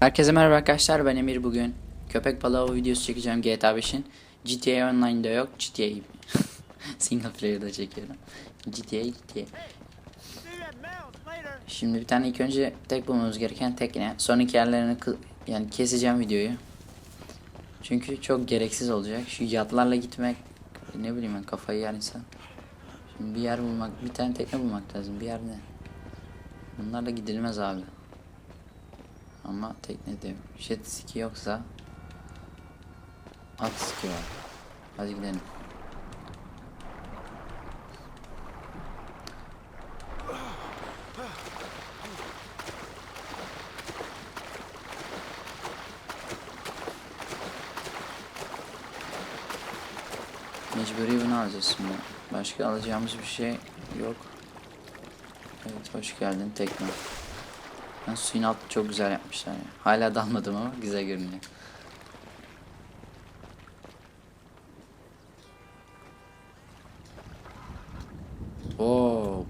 Herkese merhaba arkadaşlar ben Emir bugün. Köpek balığı videosu çekeceğim GTA 5'in GTA Online'da yok GTA single player'da çekiyorum. GTA GTA Şimdi bir tane ilk önce tek bulmamız gereken tekne sonraki yerlerini kı- yani keseceğim videoyu. Çünkü çok gereksiz olacak. Şu yatlarla gitmek ne bileyim ben kafayı yer insan. Şimdi bir yer bulmak bir tane tekne bulmak lazım. Bir yerde Bunlarla gidilmez abi ama teknede jet ski yoksa at ski var. Hadi gidelim. Mecburi bunu alacağız şimdi. Başka alacağımız bir şey yok. Evet hoş geldin tekne. Ben suyun altı çok güzel yapmışlar ya. Hala dalmadım ama güzel görünüyor. Hop.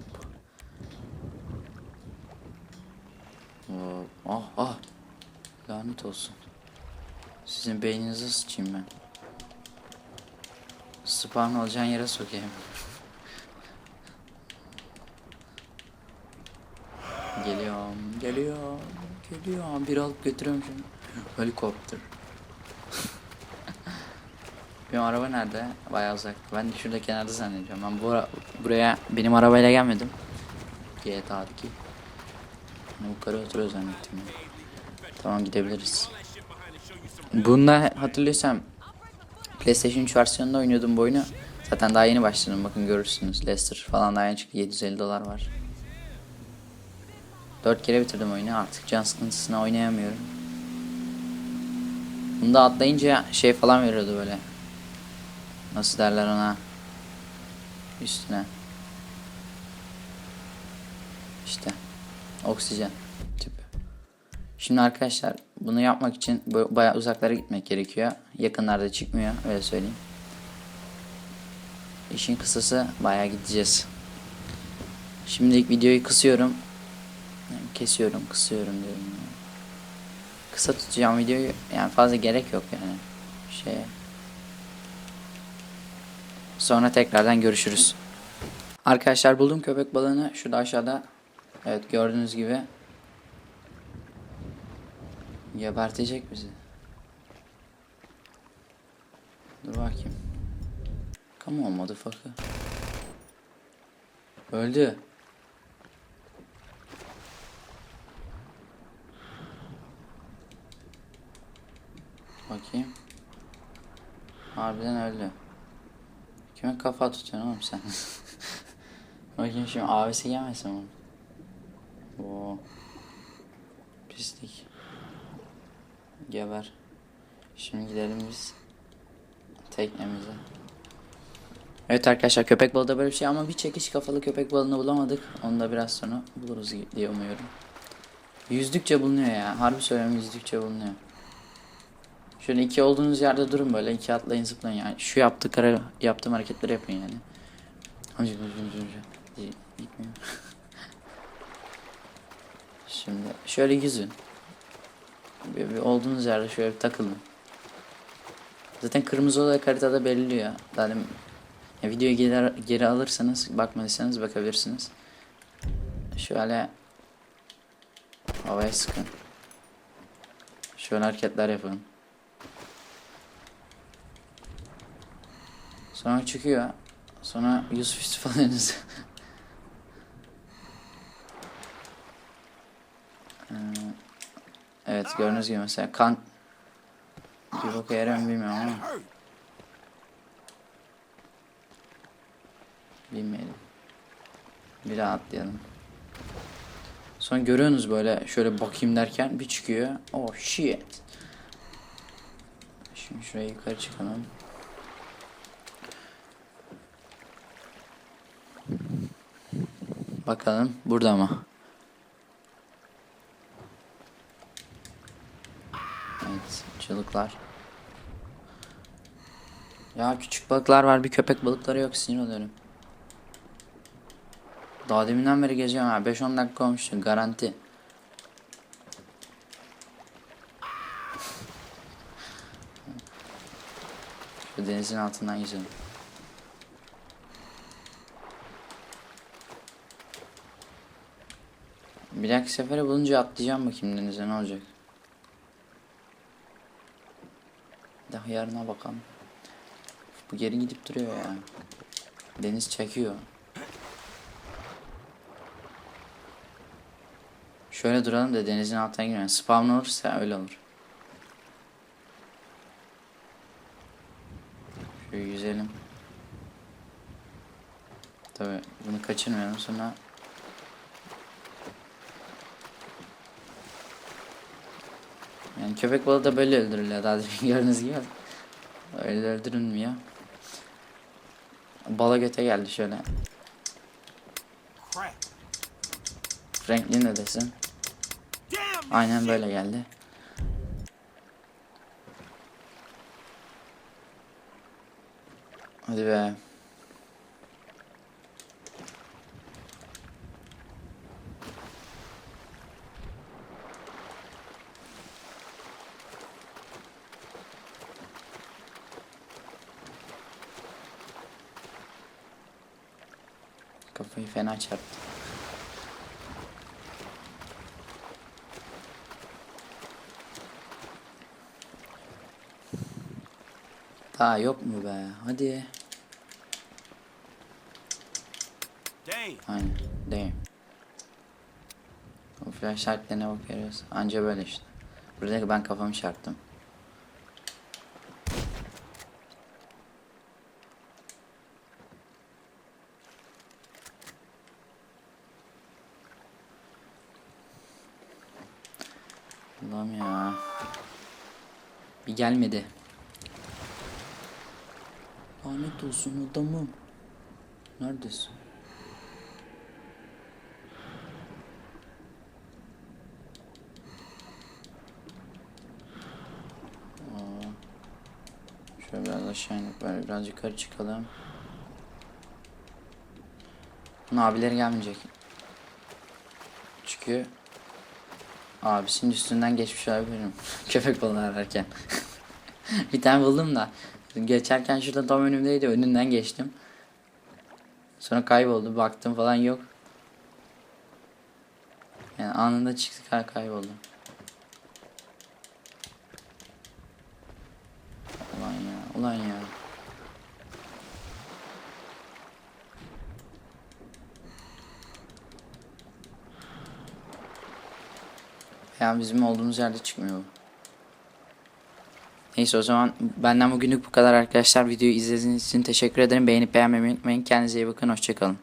Hop. Ah ah. Lanet olsun. Sizin beyninizi sıçayım ben. Spawn olacağın yere sokayım. Geliyorum, geliyorum, geliyorum. Bir alıp götürüyorum şimdi. Helikopter. benim araba nerede? Bayağı uzak. Ben şurada kenarda zannediyorum. Ben bu ara- buraya benim arabayla gelmedim. GTA'daki. Ben yukarı oturuyor zannettim. Tamam gidebiliriz. Bunda hatırlıyorsam PlayStation 3 versiyonunda oynuyordum bu oyunu. Zaten daha yeni başladım bakın görürsünüz. Leicester falan daha yeni çıktı. 750 dolar var. Dört kere bitirdim oyunu artık can sıkıntısına oynayamıyorum. Bunda atlayınca şey falan veriyordu böyle. Nasıl derler ona? Üstüne. İşte. Oksijen tüpü. Şimdi arkadaşlar bunu yapmak için bayağı uzaklara gitmek gerekiyor. Yakınlarda çıkmıyor öyle söyleyeyim. İşin kısası bayağı gideceğiz. Şimdilik videoyu kısıyorum. Yani kesiyorum, kısıyorum diyorum. ya. Kısa tutacağım videoyu yani fazla gerek yok yani. Şeye. Sonra tekrardan görüşürüz. Arkadaşlar buldum köpek balığını şurada aşağıda. Evet gördüğünüz gibi. Gebertecek bizi. Dur bakayım. Come on motherfucker. Öldü. Bakayım. Harbiden öldü. Kime kafa tutuyorsun oğlum sen? Bakayım şimdi abisi gelmesin mi? Oo. Pislik. Geber. Şimdi gidelim biz teknemize. Evet arkadaşlar köpek balığı da böyle bir şey ama bir çekiş kafalı köpek balığını bulamadık. Onu da biraz sonra buluruz diye umuyorum. Yüzdükçe bulunuyor ya. Harbi söylüyorum yüzdükçe bulunuyor. Şöyle iki olduğunuz yerde durun böyle iki atlayın zıplayın yani. Şu yaptıkları yaptığım hareketleri yapın yani. Şimdi şöyle yüzün. Bir, bir olduğunuz yerde şöyle bir takılın. Zaten kırmızı olarak haritada belirliyor. Zaten ya videoyu geri, geri alırsanız bakmadıysanız bakabilirsiniz. Şöyle havaya sıkın. Şöyle hareketler yapın. Sonra çıkıyor. Sonra Yusuf Yusuf alıyorsunuz. Ee, evet gördüğünüz gibi mesela kan bir boka yarar mı bilmiyorum ama bilmeyelim. Bir daha atlayalım. Sonra görüyorsunuz böyle şöyle bakayım derken bir çıkıyor. Oh shit. Şimdi şuraya yukarı çıkalım. Bakalım burada mı? Evet, çığlıklar. Ya küçük balıklar var, bir köpek balıkları yok. Sinir oluyorum. Daha deminden beri geziyorum ha. 5-10 dakika olmuştu garanti. Şu denizin altından yüzelim. Bir dahaki sefere bulunca atlayacağım bakayım denize ne olacak. Daha yarına bakalım. Bu geri gidip duruyor ya. Deniz çekiyor. Şöyle duralım da denizin altına girmeyelim. Spawn olursa öyle olur. Şöyle yüzelim. Tabi bunu kaçırmayalım sonra Yani köpek balığı da böyle öldürülüyor daha demin gördüğünüz gibi. Öyle öldürülmüyor. Bala göte geldi şöyle. Franklin de desin. Damn. Aynen böyle geldi. Hadi be. Kafayı fena çarptı. Daha yok mu be? Hadi. Aynen. Değil. O flash şartlarına bakıyoruz. Anca böyle işte. Burada ben kafamı çarptım. Allah'ım ya. Bir gelmedi. Lanet olsun adamım. Neredesin? Şöyle biraz aşağı inip böyle biraz yukarı çıkalım. Bunun abileri gelmeyecek. Çünkü abisinin üstünden geçmiş olabilirim. Köpek balığı ararken. bir tane buldum da. Geçerken şurada tam önümdeydi. Önünden geçtim. Sonra kayboldu. Baktım falan yok. Yani anında çıktı kay kayboldu. Ulan ya, ulan ya. Ya bizim olduğumuz yerde çıkmıyor bu. Neyse o zaman benden bugünlük bu kadar arkadaşlar. Videoyu izlediğiniz için teşekkür ederim. Beğenip beğenmeyi unutmayın. Kendinize iyi bakın. Hoşçakalın.